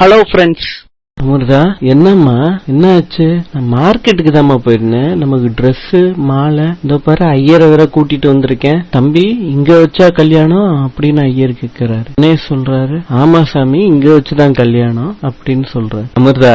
Hello friends. Amrita என்னம்மா? என்ன ஆச்சு நான் மார்க்கெட்டுக்கு தாம்மா போயிருந்தேன். நமக்கு Dress மாலை இந்த பாரு ஐயரை வேற கூட்டிட்டு வந்திருக்கேன். தம்பி இங்க வச்சா கல்யாணம்? அப்படின்னு ஐயர் கேக்குறாரு. என்ன சொல்றாரு ஆமா சாமி இங்க வச்சுதான் கல்யாணம் அப்படின்னு சொல்றாரு. அமிர்தா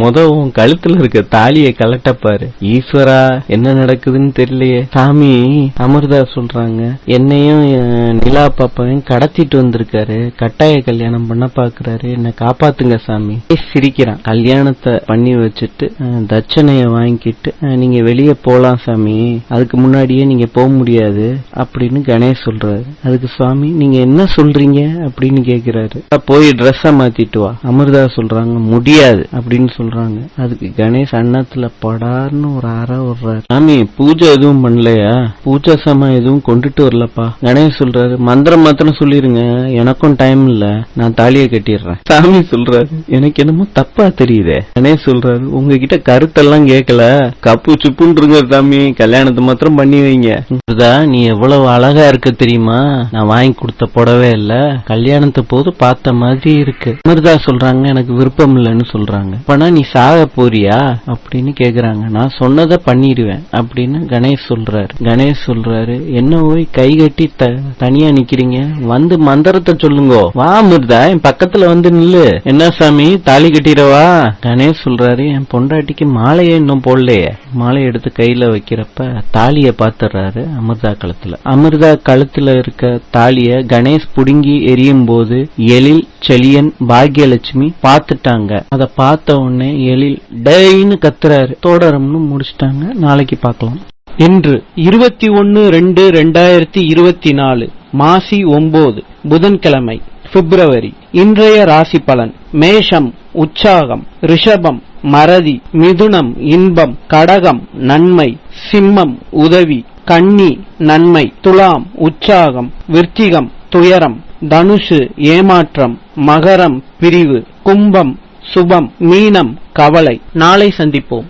முத உன் கழுத்துல இருக்க தாலியை கலட்ட பாரு. ஈஸ்வரா என்ன நடக்குதுன்னு தெரியலையே. சாமி அமிர்தா சொல்றாங்க என்னையும் என் நிலா பாப்பாவையும் கடத்திட்டு வந்திருக்காரு. கட்டாய கல்யாணம் பண்ண பாக்குறாரு. என்ன காப்பாத்துங்க சாமி. ஏய், சிரிக்கிறான் கல்யாணத்தை பண்ணி வச்சுட்டு தட்சணைய வாங்கிட்டு நீங்க வெளியே போலாம் சாமி அதுக்கு முன்னாடியே நீங்க போக முடியாது அப்படின்னு கணேஷ் சொல்றாரு. அதுக்கு சுவாமி நீங்க என்ன சொல்றீங்க அப்படின்னு கேக்குறாரு. போய் ட்ரெஸ் மாத்திட்டு வா. அமிர்தா சொல்றாங்க முடியாது அப்படின்னு சொல்றாங்க. அதுக்கு கணேஷ் அன்னத்துல படார்னு ஒரு அற விடுறாரு. சாமி பூஜை எதுவும் பண்ணலையா? பூஜை சாமான் எதுவும் கொண்டுட்டு வரலப்பா. கணேஷ் சொல்றாரு மந்திரம் மாத்திரம் சொல்லிருங்க. எனக்கும் டைம் இல்ல. நான் தாலியை கட்டிடுறேன். சாமி சொல்றாரு எனக்கு என்னமோ தப்பா தெரியுதே. கணேஷ் சொல்றாரு உங்ககிட்ட கருத்தெல்லாம் கேட்கல கப்பு சுப்புன்றுங்க சாமி கல்யாணத்தை மாத்திரம் பண்ணி வைங்க. நீ எவ்வளவு அழகா இருக்க தெரியுமா? நான் வாங்கி கொடுத்த புடவே இல்ல. கல்யாணத்தை போது பார்த்த மாதிரி இருக்கு. அமிர்தா சொல்றாங்க எனக்கு விருப்பம் இல்லைன்னு சொல்றாங்க. அப்பனா நீ சாக போறியா? அப்படின்னு கேக்குறாங்க. நான் சொன்னதை பண்ணிடுவேன் அப்படின்னு கணேஷ் சொல்றாரு. கணேஷ் சொல்றாரு என்ன போய் கை கட்டி த- தனியா நிக்கிறீங்க? வந்து மந்திரத்தை சொல்லுங்க. வா அமிர்தா என் பக்கத்துல வந்து நில்லு. என்ன சாமி தாலி கட்டி கட்டிடவா? கணேஷ் சொல்றாரு என் பொண்டாட்டிக்கு மாலையே இன்னும் போடலையே. மாலை எடுத்து கையில வைக்கிறப்ப தாலிய பாத்துறாரு அமிர்தா கழுத்துல. அமிர்தா கழுத்துல இருக்க தாலிய கணேஷ் புடுங்கி எரியும் போது எழில் செலியன் பாக்யலட்சுமி பாத்துட்டாங்க. அத பார்த்த உடனே எழில் டெய்னு கத்துறாரு. தோடரம்னு முடிச்சிட்டாங்க. நாளைக்கு பார்க்கலாம். இன்று இருபத்தி ஒன்னு ரெண்டு ரெண்டாயிரத்தி இருபத்தி நாலு மாசி ஒன்பது புதன்கிழமை பிப்ரவரி. இன்றைய ராசி பலன் மேஷம். உற்சாகம் ரிஷபம் மறதி மிதுனம் இன்பம் கடகம் நன்மை சிம்மம் உதவி கன்னி நன்மை துலாம் உற்சாகம் விருச்சிகம் துயரம் தனுஷு ஏமாற்றம் மகரம் பிரிவு கும்பம் சுபம் மீனம் கவலை. நாளை சந்திப்போம்.